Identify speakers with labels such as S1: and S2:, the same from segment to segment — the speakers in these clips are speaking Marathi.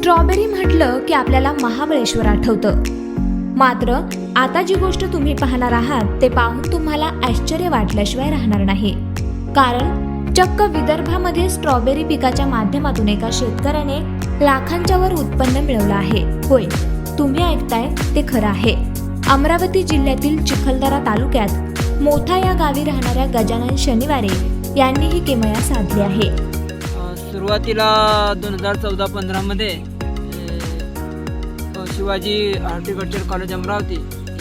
S1: स्ट्रॉबेरी म्हटलं की आपल्याला महाबळेश्वर आठवतं. मात्र आता जी गोष्ट तुम्ही पाहणार आहात ते पाहून तुम्हाला आश्चर्य वाटल्याशिवाय राहणार नाही. कारण चक्क विदर्भामध्ये स्ट्रॉबेरी पिकाच्या माध्यमातून एका शेतकऱ्याने लाखांच्या वर उत्पन्न मिळवलं आहे. होय तुम्ही ऐकताय ते खरं आहे. अमरावती जिल्ह्यातील चिखलदरा तालुक्यात मोठा या गावी राहणाऱ्या गजानन शनिवारे यांनी ही किमया साधली आहे.
S2: सुरुवातीला दोन हजार चौदा पंधरामध्ये शिवाजी हॉर्टिकल्चर कॉलेज अमरावती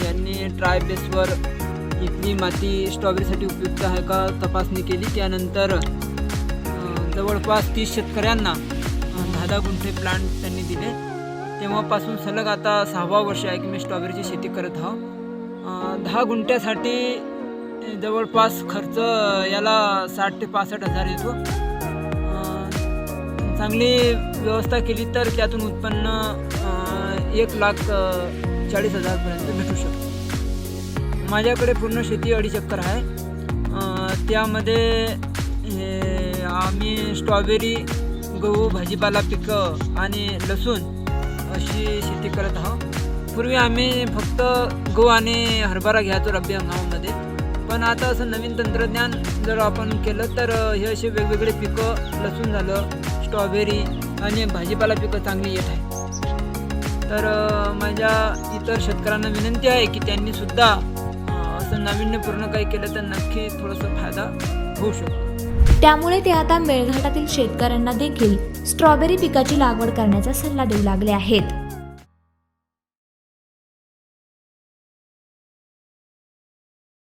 S2: यांनी ट्राय बेसवर इथली माती स्ट्रॉबेरीसाठी उपयुक्त आहे का तपासणी केली. त्यानंतर जवळपास तीस शेतकऱ्यांना दहा दहा गुंठे प्लांट त्यांनी दिले. तेव्हापासून सलग आता सहावा वर्ष आहे की मी स्ट्रॉबेरीची शेती करत आहो. दहा गुंठ्यासाठी जवळपास खर्च याला साठ ते पासष्ट हजार येतो. चांगली व्यवस्था केली तर त्यातून उत्पन्न एक लाख चाळीस हजारपर्यंत भेटू शकतो. माझ्याकडे पूर्ण शेती अडीच एकर आहे. त्यामध्ये आम्ही स्ट्रॉबेरी गहू भाजीपाला पिकं आणि लसूण अशी शेती करत आहोत. पूर्वी आम्ही फक्त गहू आणि हरभरा घ्यायचो रब्बी हंगामामध्ये. पण आता असं नवीन तंत्रज्ञान जर आपण केलं तर हे असे वेगवेगळे पिकं लसूण झालं स्ट्रॉबेरी आणि भाजीपाला पिकं चांगली येत आहे तर माझ्या इतर शेतकऱ्यांना विनंती आहे की त्यांनी सुद्धा असं नाविन्यपूर्ण काही केलं तर नक्की थोडंसं फायदा होऊ शकतो.
S1: त्यामुळे ते आता मेळघाटातील शेतकऱ्यांना देखील स्ट्रॉबेरी पिकाची लागवड करण्याचा सल्ला देऊ लागले आहेत.